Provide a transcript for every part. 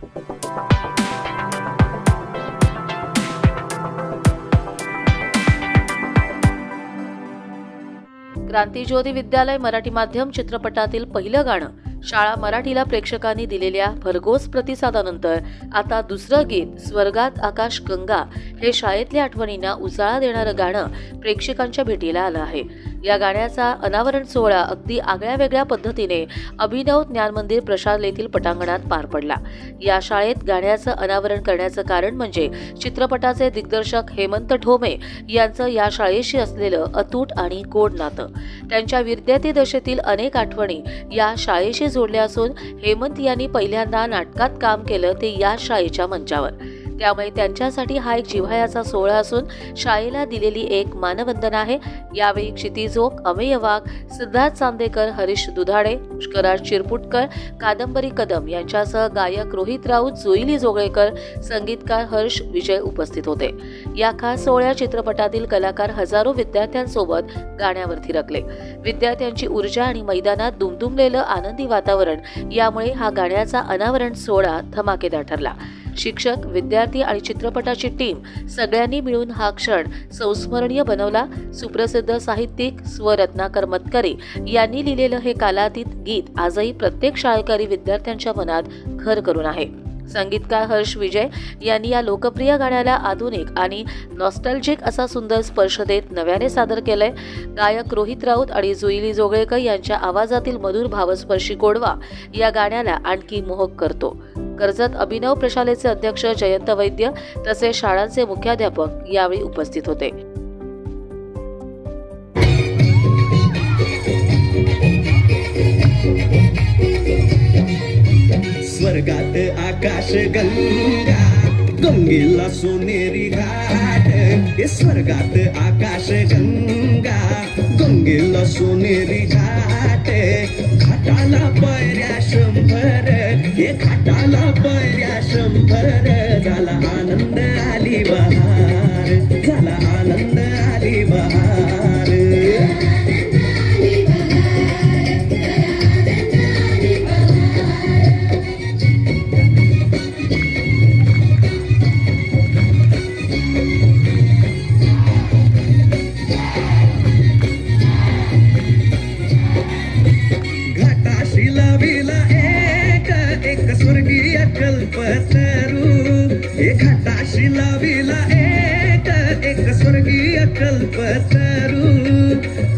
क्रांतिज्योती विद्यालय मराठी माध्यम चित्रपटातील पहिलं गाणं शाळा मराठीला प्रेक्षकांनी दिलेल्या भरघोस प्रतिसादानंतर आता दुसरं गीत स्वर्गात आकाश गंगा हे शाळेतल्या आठवणींना उजाळा देणारं गाणं प्रेक्षकांच्या भेटीला आलं आहे. या गाण्याचा अनावरण सोहळा अगदी आगळ्या वेगळ्या पद्धतीने अभिनव ज्ञान मंदिर प्रशाल येथील पटांगणात पार पडला. या शाळेत गाण्याचं अनावरण करण्याचं कारण म्हणजे चित्रपटाचे दिग्दर्शक हेमंत ठोमे यांचं या शाळेशी असलेलं अतूट आणि गोड नातं. त्यांच्या विद्यार्थी दशेतील अनेक आठवणी या शाळेशी जोडल्या असून हेमंत यांनी पहिल्यांदा नाटकात काम केलं ते या शाळेच्या मंचावर. त्यामुळे त्यांच्यासाठी हा एक जिव्हाळ्याचा सोहळा असून शाळेला दिलेली एक मानवंदना आहे. यावेळी क्षितिजोग अमेय वाघ सिद्धार्थ चांदेकर हरीश दुधाडे पुष्कराज चिरपुटकर कादंबरी कदम यांच्यासह गायक रोहित राऊत जोईली जोगळेकर संगीतकार हर्ष विजय उपस्थित होते. या खास सोहळ्या चित्रपटातील कलाकार हजारो विद्यार्थ्यांसोबत गाण्यावर थिरकले विद्यार्थ्यांची ऊर्जा आणि मैदानात दुमदुमलेलं आनंदी वातावरण यामुळे हा गाण्याचा अनावरण सोहळा धमाकेदार ठरला. शिक्षक विद्यार्थी आणि चित्रपटाची टीम सगळ्यांनी मिळून हा क्षण संस्मरणीय बनवला. सुप्रसिद्ध साहित्यिक स्वरत्नाकर मतकरी यांनी लिहिलेलं हे कालातीत गीत आजही प्रत्येक शाळकरी विद्यार्थ्यांच्या मनात घर करून आहे. संगीतकार हर्ष विजय यांनी या लोकप्रिय गाण्याला आधुनिक आणि नॉस्टॅल्जिक असा सुंदर स्पर्श देत नव्याने सादर केलंय. गायक रोहित राऊत आणि जुईली जोगळेकर यांच्या आवाजातील मधुर भावस्पर्शी गोडवा या गाण्याला आणखी मोहक करतो. कर्जत अभिनव प्रशालेचे अध्यक्ष जयंत वैद्य तसेच शाळांचे मुख्याध्यापक यावेळी उपस्थित होते. स्वर्गात आकाश गंगा गंगेला सोनेरी घाट. स्वर्गात आकाश गंगा गंगेला सोनेरी घाट घाटाला पैऱ्या शंभर हे घाटाला पैऱ्या शंभर. झाला आनंद आली बहार झाला आनंद आली बहार. स्वर्गीय कल्पतरू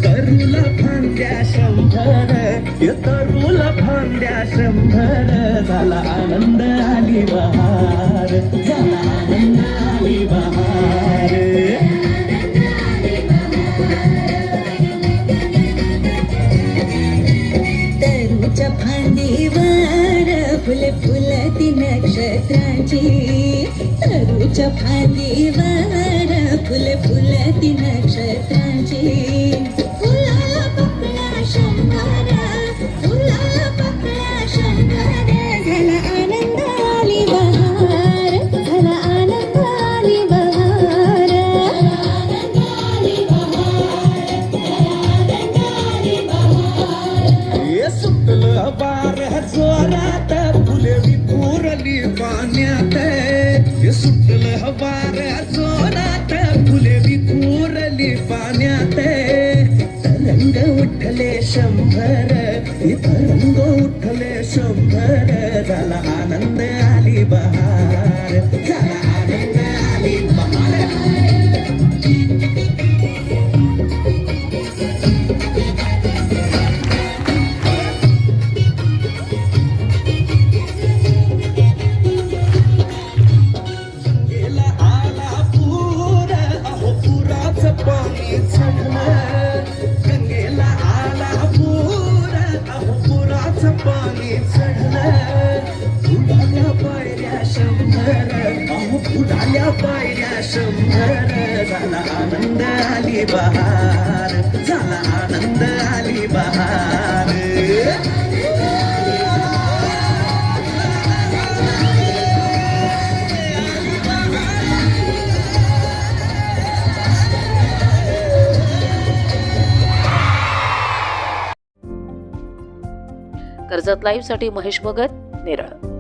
तरुला फांद्या शंभर हे तरुला फांद्या शंभर झाला आनंद आली बहार झाला आनंद आली बहार. तरूच्या फांदीवर फुले फुलती नक्षत्राची तरूच्या फांदीवर फुले फुलती नक्षत्रांची. फुलाला पकडा शंभर फुलाला पकडा शंभर. झाला आनंद आली बहार झाला आनंद आली बहार. आनंद आली बहार आनंद आली बहार ये सुटलं बार जोरात फुले विखुरली पाण्यात. हे सुटलं बार उठले शंभर पायऱ्या शंभर झाला आनंद आली बहार. झाला आनंद आली बहार. कर्जत लाईव्हसाठी महेश भगत नेरळ.